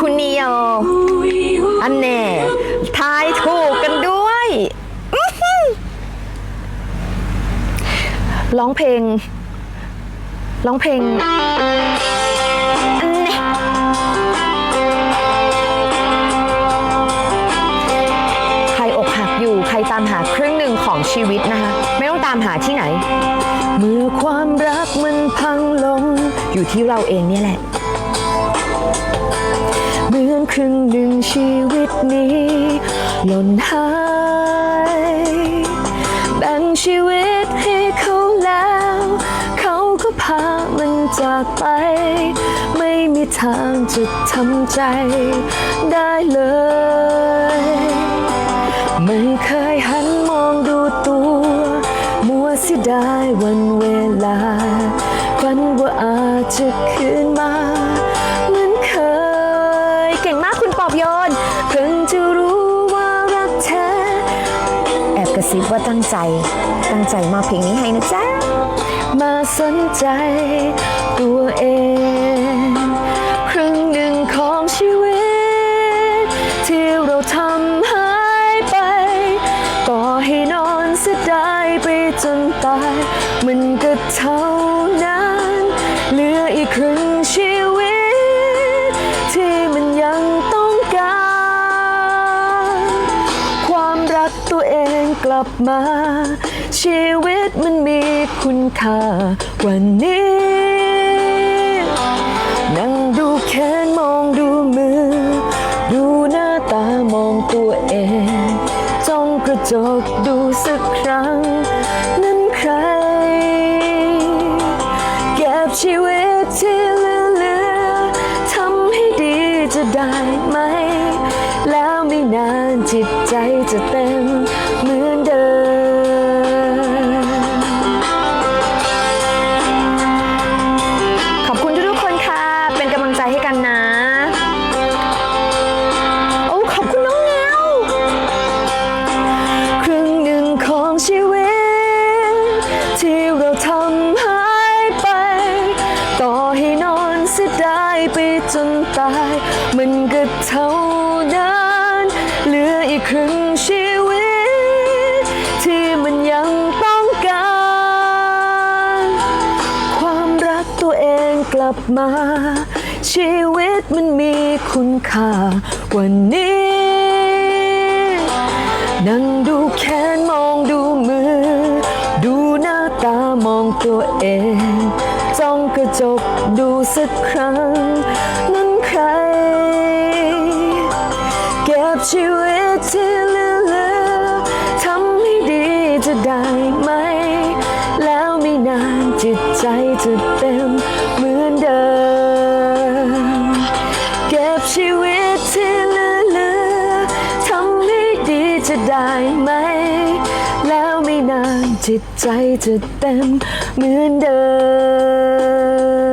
คุณนิโยอันแน่ทายถูกกันด้วย ร้องเพลง ร้องเพลงใครอกหักอยู่ ใครตามหาครึ่อง ชีวิตนะคะ ไม่ต้องตามหาที่ไหน เมื่อความรักมันพังลง อยู่ที่เราเองเนี่ยแหละ เหมือนครึ่งหนึ่งชีวิตนี้หล่นหายแบ่งชีวิตให้เขาแล้ว เขาก็พามันจากไป ไม่มีทางจะทำใจได้เลย ไม่เคย มัวเสียดายวันเวลาฝันว่าอาจจะคืนมาเหมือนเคย เก่งมากคุณปอบโยน เพิ่งจะรู้ว่ารักเธอ แอบกระซิบว่าตั้งใจ ตั้งใจมอบเพลงนี้ให้นะจ๊ะ มาสนใจตัวเอง เท่านั้น เหลืออีกครึ่งชีวิต ที่มันยังต้องการ ความรักตัวเองกลับมา ชีวิตมันมีคุณค่าวันนี้ นั่งดูแขนมองดูมือ ดูหน้าตามองตัวเองจ้องกระจกดูสักครั้งนั้น นานจิตใจจะเต็มเหมือนเดิม ขอบคุณทุกๆคนค่ะ เป็นกำลังใจให้กันนะ โอ้ ขอบคุณน้องแงวครึ่งหนึ่งของชีวิต ที่เราทำหายไป ต่อให้นอนเสียดายไปจนตาย มันก็เท่านั้น ครึ่งชีวิต ที่มันยังต้องการ ความรักตัวเองกลับมา ชีวิตมันมีคุณค่า วันนี้ นั่งดูแขนมองดูมือ ดูหน้าตามองตัวเองจ้องกระจกดูสักครั้ง นั้นใคร เก็บชีวิต ที่เหลือๆทำให้ดีจะได้ไหม แล้วไม่นานจิตใจจะเต็มเหมือนเดิม เก็บชีวิตที่เหลือๆทำให้ดีจะได้ไหม แล้วไม่นานจิตใจจะเต็มเหมือนเดิม